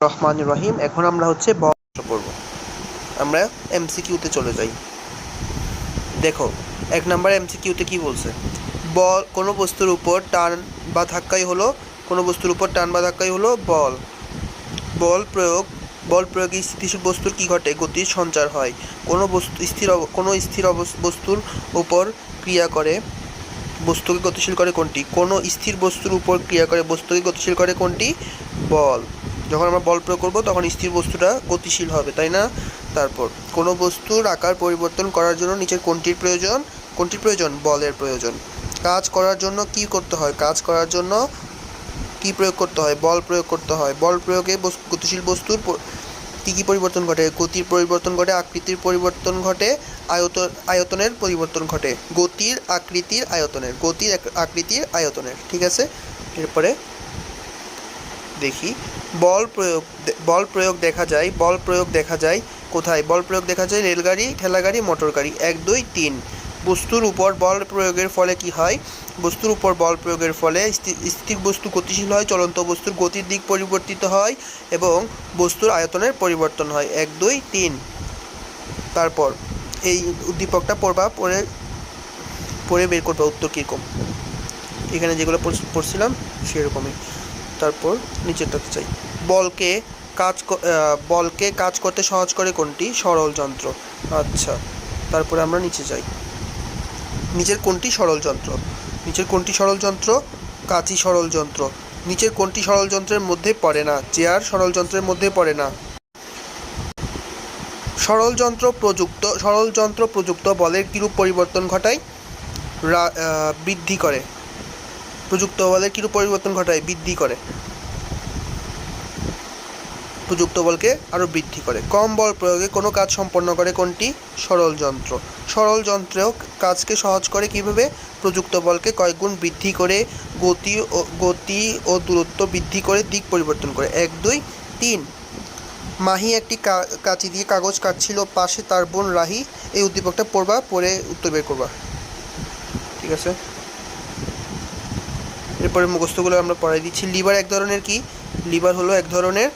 রহমান রহিম। এখন আমরা হচ্ছে বর্ষ পড়ব আমরা এমসিকিউতে চলে যাই। দেখো, এক নাম্বার এমসিকিউতে কি বলছে? বল, কোনো বস্তুর উপর টান বা ধাক্কাই হলো, কোনো বস্তুর উপর টান বা ধাক্কাই হলো বল। বল প্রয়োগ, বল প্রয়োগে স্থিতিশীল বস্তুর কি ঘটে? গতির সঞ্চার হয়। কোনো বস্তু স্থির কোনো স্থির বস্তুর উপর ক্রিয়া করে বস্তুকে গতিশীল করে কোনটি? কোনো স্থির বস্তুর উপর ক্রিয়া করে বস্তুকে গতিশীল করে কোনটি? বল। যখন আমরা বল প্রয়োগ করব, তখন স্থির বস্তুটা গতিশীল হবে, তাই না? তারপর, কোনো বস্তুর আকার পরিবর্তন করার জন্য নিচের কোনটির প্রয়োজন? কোনটির প্রয়োজন? বলের প্রয়োজন। কাজ করার জন্য কি করতে হয়? কাজ করার জন্য কি প্রয়োগ করতে হয়? বল প্রয়োগ করতে হয়। বল প্রয়োগে গতিশীল বস্তুর কি কি পরিবর্তন ঘটে? গতির পরিবর্তন ঘটে, আকৃতির পরিবর্তন ঘটে, আয়তন, আয়তনের পরিবর্তন ঘটে। গতির আকৃতির আয়তনের, গতির আকৃতির আয়তনের, ঠিক আছে? এরপরে দেখি। বল প্রয়োগ বল প্রয়োগ দেখা যায়, বল প্রয়োগ দেখা যায় কোথায়? বল প্রয়োগ দেখা যায় রেলগাড়ি, ঠেলাগাড়ি মোটর গাড়ি এক, দুই, তিন। বস্তুর উপর বল প্রয়োগের ফলে কি হয়? বস্তুর উপর বল প্রয়োগের ফলে স্থি- স্থির বস্তু গতিশীল হয়, চলন্ত বস্তুর গতির দিক পরিবর্তিত হয় এবং বস্তুর আয়তনের পরিবর্তন হয়। এক, দুই, তিন। তারপর এই উদ্দীপকটা পড়বা, পড়ে পড়ে বের করবা উত্তর কীরকম। এখানে যেগুলো পড়- পড়ছিলাম সেরকমই। তারপর নিচেরটাতে চাই। বলকে কাজ বলকে কাজ করতে সহজ করে কোনটি? সরল যন্ত্র। আচ্ছা তারপরে আমরা নিচে যাই। নিচের কোনটি সরল যন্ত্র? নিচের কোনটি সরল যন্ত্র? কাঁচি সরল যন্ত্র। নিচের কোনটি সরল যন্ত্রের মধ্যে পড়ে না? চেয়ার সরল যন্ত্রের মধ্যে পড়ে না। সরল যন্ত্র প্রযুক্ত, সরল যন্ত্র প্রযুক্ত বলের কিরূপ পরিবর্তন ঘটায়? বৃদ্ধি করে। প্রযুক্ত বলের কিরূপ পরিবর্তন ঘটায়? বৃদ্ধি করে। প্রযুক্ত বলকে আরও বৃদ্ধি করে। কম বল প্রয়োগে কোনো কাজ সম্পন্ন করে কোনটি? সরল যন্ত্র। সরল যন্ত্রেও কাজকে সহজ করে কীভাবে? প্রযুক্ত বলকে কয়েকগুণ বৃদ্ধি করে গতি ও গতি ও দূরত্ব বৃদ্ধি করে দিক পরিবর্তন করে। এক, দুই, তিন। মাহি একটি কাঁচি দিয়ে কাগজ কাটছিল, পাশে তার বোন রাহি এই উদ্দীপকটা পড়বা, পড়ে উত্তর বের করবা। ঠিক আছে? এরপরে মুখস্থগুলো আমরা পড়াই দিচ্ছি। লিভার এক ধরনের কি? লিভার হলো এক ধরনের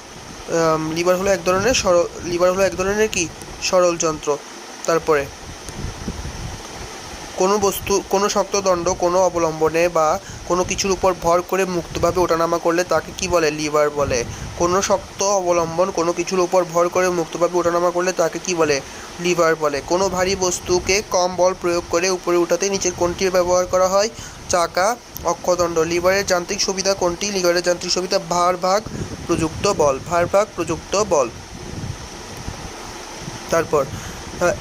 লিভার হলো এক ধরনের সরল লিভার হলো এক ধরনের কি? সরল যন্ত্র। তারপরে, কোনো বস্তু, কোনো শক্ত দণ্ড কোনো অবলম্বনে বা কোনো কিছুর উপর ভর করে মুক্তভাবে ওঠানামা করলে তাকে কি বলে? লিভার বলে। কোনো শক্ত অবলম্বন কোনো কিছুর উপর ভর করে মুক্তভাবে ওঠানামা করলে তাকে কি বলে? লিভার বলে। কোনো ভারী বস্তুকে কম বল প্রয়োগ করে উপরে উঠাতে নিচের কোনটির ব্যবহার করা হয়। চাকা, অক্ষদণ্ড। লিভারের যান্ত্রিক সুবিধা কোনটি? লিভারের যান্ত্রিক সুবিধা ভার ভাগ প্রযুক্ত বল। ভার ভাগ প্রযুক্ত বল। তারপর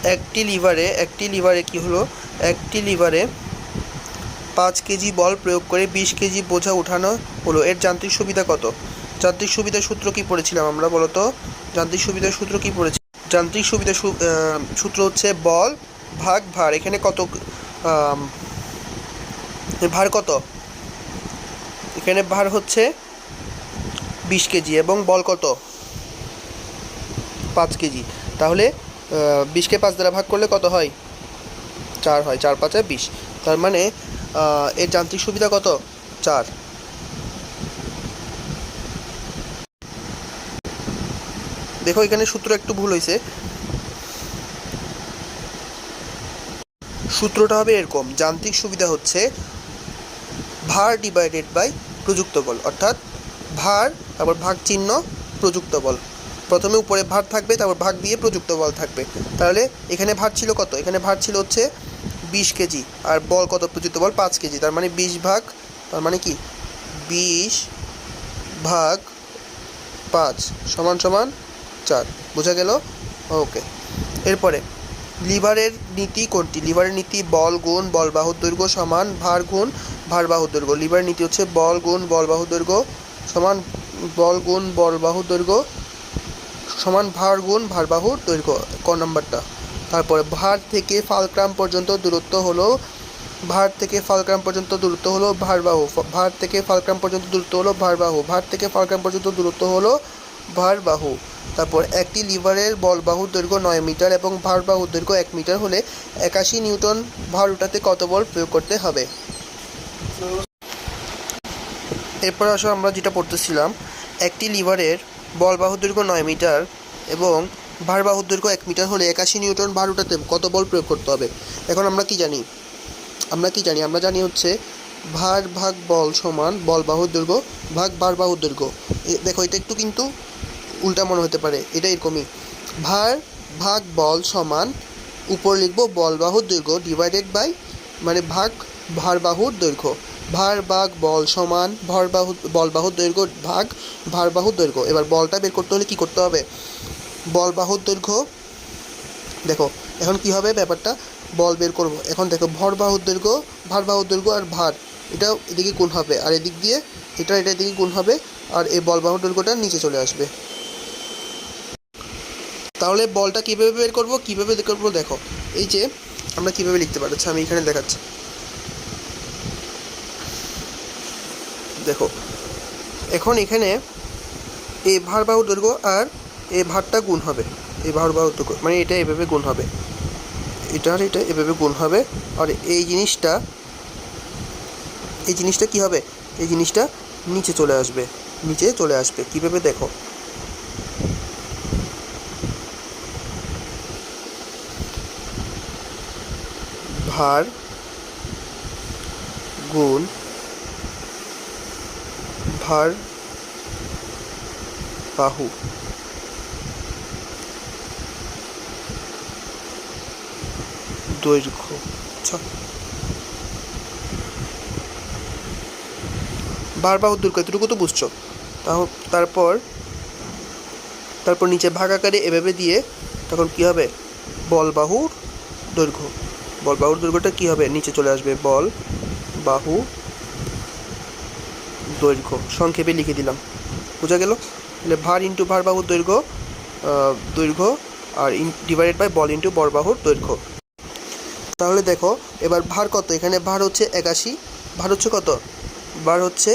একটি লিভারে একটি লিভারে কি হলো? একটি লিভারে পাঁচ কেজি বল প্রয়োগ করে বিশ কেজি বোঝা উঠানো হলো। এর যান্ত্রিক সুবিধা কত? যান্ত্রিক সুবিধার সূত্র কি পড়েছিলাম আমরা বলতো? যান্ত্রিক সুবিধার সূত্র কি পড়েছি যান্ত্রিক সুবিধার সূ- আহ, সূত্র হচ্ছে বল ভাগ ভার। এখানে কত ভার কত? এখানে ভার হচ্ছে বিশ কেজি এবং বল কত? পাঁচ কেজি। তাহলে বিশকে পাঁচ দ্বারা ভাগ করলে কত হয়? চার হয়। চার পাঁচে বিশ। তার মানে এর যান্ত্রিক সুবিধা কত? চার। দেখো, এখানে সূত্র একটু ভুল হয়েছে সূত্রটা হবে এরকম, যান্ত্রিক সুবিধা হচ্ছে ভার ডিভাইডেড বাই প্রযুক্ত বল, অর্থাৎ ভার, তারপর ভাগ চিহ্ন, প্রযুক্ত বল। প্রথমে উপরে ভার থাকবে, তারপর ভাগ দিয়ে প্রযুক্ত বল থাকবে। তাহলে এখানে ভার ছিল কত? এখানে ভার ছিল হচ্ছে বিশ কেজি আর বল কত প্রযুক্ত বল? পাঁচ কেজি। তার মানে বিশ ভাগ, তার মানে কি? বিশ ভাগ পাঁচ সমান সমান চার। বোঝা গেল? ওকে। এরপরে, লিভারের নীতি কোনটি? লিভারের নীতি বল গুণ বল বাহুর দৈর্ঘ্য সমান ভার গুণ ভার বাহুর দৈর্ঘ্য। লিভারের নীতি হচ্ছে বল গুণ বল বাহুর দৈর্ঘ্য সমান বল গুণ বল বাহুর দৈর্ঘ্য সমান ভার গুণ ভার বাহুর দৈর্ঘ্য। ক নাম্বারটা? তারপরে ভার থেকে ফালক্রাম পর্যন্ত দূরত্ব হলো, ভার থেকে ফালক্রাম পর্যন্ত দূরত্ব হলো ভারবাহু ভার থেকে ফালক্রাম পর্যন্ত দূরত্ব হলো ভারবাহু, ভার থেকে ফালক্রাম পর্যন্ত দূরত্ব হলো ভারবাহু। তারপর একটি লিভারের বল বাহুর দৈর্ঘ্য নয় মিটার এবং ভার বাহুর দৈর্ঘ্য এক মিটার হলে একাশি নিউটন ভার উঠাতে কত বল প্রয়োগ করতে হবে? এরপর আসো আমরা যেটা পড়তেছিলাম, একটি লিভারের বল বাহুর দৈর্ঘ্য নয় মিটার এবং ভার বাহুর দৈর্ঘ্য এক মিটার হলে একাশি নিউটন ভার উঠাতে কত বল প্রয়োগ করতে হবে? এখন আমরা কি জানি? আমরা কি জানি? আমরা জানি হচ্ছে ভার ভাগ বল সমান বল বাহুর দৈর্ঘ্য ভাগ ভার বাহুর দৈর্ঘ্য দেখো, এটা একটু কিন্তু উল্টা মনে হতে পারে। এটা এরকমই। ভার ভাগ বল সমান উপর লিখব বল বাহুর দৈর্ঘ্য ডিভাইডেড বাই মানে ভাগ ভার বাহুর দৈর্ঘ্য। ভার ভাগ বল সমান ভর বাহু বল বাহুর দৈর্ঘ্য ভাগ ভার বাহুর দৈর্ঘ্য। এবার বলটা বের করতে হলে কি করতে হবে? বল বাহুর দৈর্ঘ্য। দেখো, এখন কি হবে ব্যাপারটা? বল বের করব। এখন দেখো ভর বাহুর দৈর্ঘ্য ভার বাহুর দৈর্ঘ্য আর ভার। এটা এদিকে গুণ হবে। আর এদিক দিয়ে এটা এটা এদিকে গুণ হবে আর এই বল বাহুর দৈর্ঘ্যটা নিচে চলে আসবে। তাহলে বলটা কীভাবে বের করব? কীভাবে বের করব? দেখো, এই যে আমরা কীভাবে লিখতে পারি? আচ্ছা আমি এখানে দেখাচ্ছি। দেখো, এখন এখানে এই ভার বাহুর দৈর্ঘ্য আর এই ভারটা গুণ হবে। এই ভার দৈর্ঘ্য মানে এটা এভাবে গুণ হবে। এটা আর এটা এভাবে গুণ হবে। আর এই জিনিসটা এই জিনিসটা কি হবে? এই জিনিসটা নিচে চলে আসবে। নিচে চলে আসবে। কীভাবে দেখো? ভার গুণ ভার বাহু। দৈর্ঘ্য। বাহুর দৈর্ঘ্য, এতটুকু তো বুঝছ। তারপর তারপর নিচে ভাগ আকারে এভাবে দিয়ে তখন কি হবে? বল বাহুর দৈর্ঘ্য। বল বাহুর দৈর্ঘ্যটা কি হবে? নিচে চলে আসবে বল বাহু দৈর্ঘ্য। সংক্ষেপে লিখে দিলাম। বোঝা গেল? তাহলে ভার ইন্টু ভার বাহুর দৈর্ঘ্য দৈর্ঘ্য আর ইন ডিভাইডেড বাই বল ইন্টু বর বাহুর দৈর্ঘ্য। তাহলে দেখো এবার ভার কত? এখানে ভার হচ্ছে একাশি ভার হচ্ছে কত? ভার হচ্ছে